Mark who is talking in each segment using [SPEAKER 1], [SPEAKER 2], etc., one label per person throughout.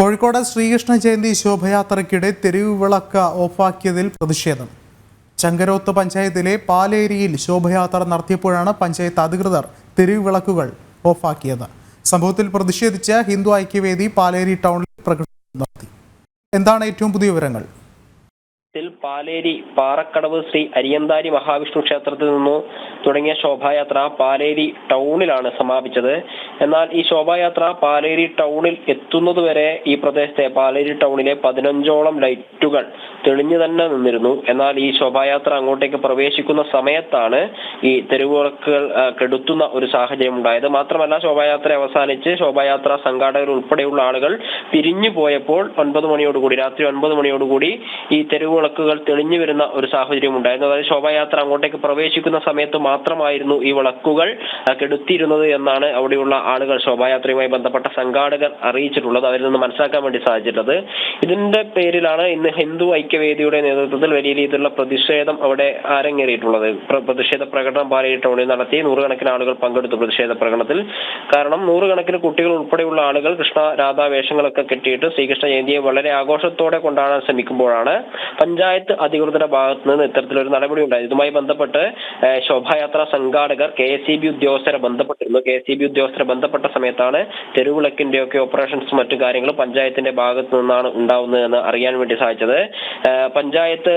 [SPEAKER 1] കോഴിക്കോട് ശ്രീകൃഷ്ണ ജയന്തി ശോഭയാത്രയ്ക്കിടെ തെരുവ് വിളക്ക് ഓഫാക്കിയതിൽ പ്രതിഷേധം. ചങ്കരോത്ത് പഞ്ചായത്തിലെ പാലേരിയിൽ ശോഭയാത്ര നടത്തിയപ്പോഴാണ് പഞ്ചായത്ത് അധികൃതർ തെരുവ് വിളക്കുകൾ ഓഫാക്കിയത്. സംഭവത്തിൽ പ്രതിഷേധിച്ച് ഹിന്ദു ഐക്യവേദി പാലേരി ടൗണിൽ പ്രകടനം നടത്തി. എന്താണ് ഏറ്റവും പുതിയ വിവരങ്ങൾ?
[SPEAKER 2] പാലേരി പാറക്കടവ് ശ്രീ അരിയന്താരി മഹാവിഷ്ണു ക്ഷേത്രത്തിൽ നിന്നു തുടങ്ങിയ ശോഭായാത്ര പാലേരി ടൗണിലാണ് സമാപിച്ചത്. എന്നാൽ ഈ ശോഭായാത്ര പാലേരി ടൗണിൽ എത്തുന്നതുവരെ ഈ പ്രദേശത്തെ പാലേരി ടൗണിലെ പതിനഞ്ചോളം ലൈറ്റുകൾ തെളിഞ്ഞു തന്നെ നിന്നിരുന്നു. എന്നാൽ ഈ ശോഭായാത്ര അങ്ങോട്ടേക്ക് പ്രവേശിക്കുന്ന സമയത്താണ് ഈ തെരുവിളക്കുകൾ കെടുത്തുന്ന ഒരു സാഹചര്യം ഉണ്ടായത്. മാത്രമല്ല ശോഭായാത്ര അവസാനിച്ച് ശോഭായാത്ര സംഘാടകർ ഉൾപ്പെടെയുള്ള ആളുകൾ പിരിഞ്ഞു പോയപ്പോൾ ഒൻപത് മണിയോടുകൂടി രാത്രി ഒൻപത് മണിയോടുകൂടി ഈ തെരുവിളക്കുകൾ തെളിഞ്ഞു വരുന്ന ഒരു സാഹചര്യം ഉണ്ടായിരുന്നു. അതായത് ശോഭായാത്ര അങ്ങോട്ടേക്ക് പ്രവേശിക്കുന്ന സമയത്ത് മാത്രമായിരുന്നു ഈ വിളക്കുകൾ കെടുത്തിയിരുന്നത് എന്നാണ് അവിടെയുള്ള ആളുകൾ ശോഭായാത്രയുമായി ബന്ധപ്പെട്ട സംഘാടകർ അറിയിച്ചിട്ടുള്ളത് അവരിൽ നിന്ന് മനസ്സിലാക്കാൻ വേണ്ടി സാധിച്ചിട്ടുള്ളത്. ഇതിന്റെ പേരിലാണ് ഇന്ന് ഹിന്ദു ഐക്യവേദിയുടെ നേതൃത്വത്തിൽ വലിയ രീതിയിലുള്ള പ്രതിഷേധം അവിടെ അരങ്ങേറിയിട്ടുള്ളത്. പ്രതിഷേധ പ്രകടനം പാലയിൽ ടൗണിൽ നടത്തി നൂറുകണക്കിന് ആളുകൾ പങ്കെടുത്തു പ്രതിഷേധ പ്രകടനത്തിൽ. കാരണം നൂറുകണക്കിന് കുട്ടികൾ ഉൾപ്പെടെയുള്ള ആളുകൾ കൃഷ്ണ രാധാ വേഷങ്ങളൊക്കെ കെട്ടിയിട്ട് ശ്രീകൃഷ്ണ ജയന്തിയെ വളരെ ആഘോഷത്തോടെ കൊണ്ടാടാൻ ശ്രമിക്കുമ്പോഴാണ് പഞ്ചായത്ത് അധികൃതരുടെ ഭാഗത്ത് നിന്ന് ഇത്തരത്തിലൊരു നടപടി ഉണ്ടായത്. ഇതുമായി ബന്ധപ്പെട്ട് ഏഹ്, ശോഭായാത്രാ സംഘാടകർ കെ എസ് സി ബി ഉദ്യോഗസ്ഥരെ ബന്ധപ്പെട്ടിരുന്നു. കെ എസ് സി ബി ഉദ്യോഗസ്ഥരെ ബന്ധപ്പെട്ട സമയത്താണ് തെരുവിളക്കിന്റെ ഒക്കെ ഓപ്പറേഷൻസ് മറ്റു കാര്യങ്ങൾ പഞ്ചായത്തിന്റെ ഭാഗത്തു നിന്നാണ് ഉണ്ടാവുന്നതെന്ന് അറിയാൻ വേണ്ടി സാധിച്ചത്. പഞ്ചായത്ത്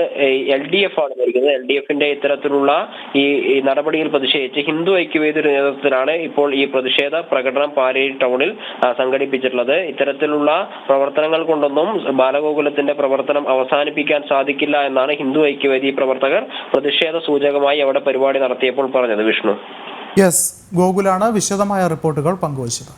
[SPEAKER 2] എൽ ഡി എഫ് ആണ് ഭരിക്കുന്നത്. എൽ ഡി എഫിന്റെ ഇത്തരത്തിലുള്ള ഈ നടപടിയിൽ പ്രതിഷേധിച്ച് ഹിന്ദു ഐക്യവേദിയുടെ നേതൃത്വത്തിലാണ് ഇപ്പോൾ ഈ പ്രതിഷേധ പ്രകടനം പാലേരി ടൗണിൽ സംഘടിപ്പിച്ചിട്ടുള്ളത്. ഇത്തരത്തിലുള്ള പ്രവർത്തനങ്ങൾ കൊണ്ടൊന്നും ബാലഗോകുലത്തിന്റെ പ്രവർത്തനം അവസാനിപ്പിക്കാൻ സാധിക്കില്ല എന്നാണ് ഹിന്ദു ഐക്യവേദി പ്രവർത്തകർ പ്രതിഷേധ സൂചകമായി അവിടെ പരിപാടി നടത്തിയപ്പോൾ പറഞ്ഞത് വിഷ്ണു.
[SPEAKER 1] യെസ് ഗോകുലാണ് വിശദമായ റിപ്പോർട്ടുകൾ പങ്കുവച്ചത്.